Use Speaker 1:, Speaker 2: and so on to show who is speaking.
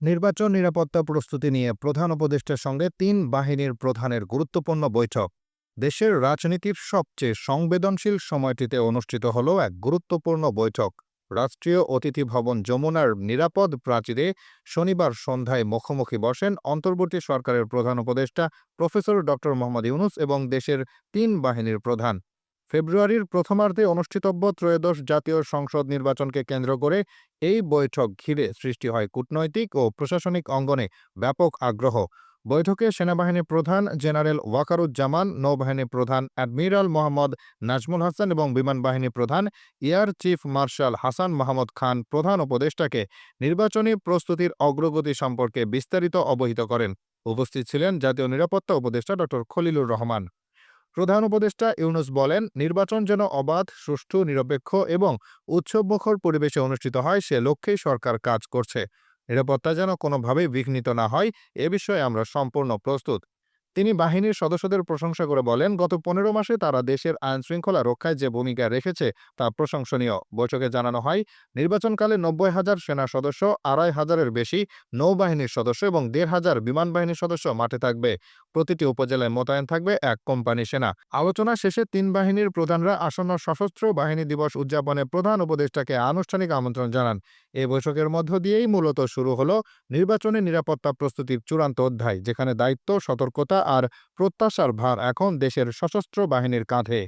Speaker 1: নির্বাচন নিরাপত্তা প্রস্তুতি নিয়ে প্রধান উপদেষ্টার সঙ্গে তিন বাহিনীর প্রধানের গুরুত্বপূর্ণ বৈঠক। দেশের রাজনীতির সবচেয়ে সংবেদনশীল সময়টিতে অনুষ্ঠিত হল এক গুরুত্বপূর্ণ বৈঠক। রাষ্ট্রীয় অতিথি ভবন যমুনার নিরাপদ প্রাচীরে শনিবার সন্ধ্যায় মুখোমুখি বসেন অন্তর্বর্তী সরকারের প্রধান উপদেষ্টা প্রফেসর ড মোহাম্মদ ইউনুস এবং দেশের তিন বাহিনীর প্রধান। ফেব্রুয়ারির প্রথমার্ধে অনুষ্ঠিতব্য ত্রয়োদশ জাতীয় সংসদ নির্বাচনকে কেন্দ্র করে এই বৈঠক ঘিরে সৃষ্টি হয় কূটনৈতিক ও প্রশাসনিক অঙ্গনে ব্যাপক আগ্রহ। বৈঠকে সেনাবাহিনী প্রধান জেনারেল ওয়াকারুজ্জামান নৌবাহিনী প্রধান অ্যাডমিরাল মোহাম্মদ নাজমুল হাসান এবং বিমান বাহিনী প্রধান air chief marshal Hasan Mahmud Khan প্রধান উপদেষ্টাকে নির্বাচনী প্রস্তুতির অগ্রগতি সম্পর্কে বিস্তারিত অবহিত করেন। উপস্থিত ছিলেন জাতীয় নিরাপত্তা উপদেষ্টা ড খলিলুর রহমান। প্রধান উপদেষ্টা ইউনুস বলেন, নির্বাচন যেন অবাধ, সুষ্ঠু, নিরপেক্ষ এবং উৎসবমুখর পরিবেশে অনুষ্ঠিত হয়, সে লক্ষ্যেই সরকার কাজ করছে। নিরাপত্তা যেন কোনোভাবেই বিঘ্নিত না হয়, এ বিষয়ে আমরা সম্পূর্ণ প্রস্তুত। তিনি বাহিনীর সদস্যদের প্রশংসা করে বলেন, গত পনেরো মাসে তারা দেশের আইন শৃঙ্খলা রক্ষায় যে ভূমিকা রেখেছে তা প্রশংসনীয়। বৈঠকে জানানো হয়, নির্বাচনকালে নব্বই হাজার সেনা সদস্য, আড়াই হাজারের বেশি নৌবাহিনীর সদস্য এবং দেড় হাজার বিমান বাহিনীর সদস্য মাঠে থাকবে। প্রতিটি উপজেলায় মোতায়েন থাকবে এক কোম্পানি সেনা। আলোচনা শেষে তিন বাহিনীর প্রধানরা আসন্ন সশস্ত্র বাহিনী দিবস উদযাপনে প্রধান উপদেষ্টাকে আনুষ্ঠানিক আমন্ত্রণ জানান। এ বৈঠকের মধ্য দিয়েই মূলত শুরু হলো নির্বাচনী নিরাপত্তা প্রস্তুতির চূড়ান্ত অধ্যায়, যেখানে দায়িত্ব, সতর্কতা আর প্রত্যাশার ভার এখন দেশের সশস্ত্র বাহিনীর কাঁধে।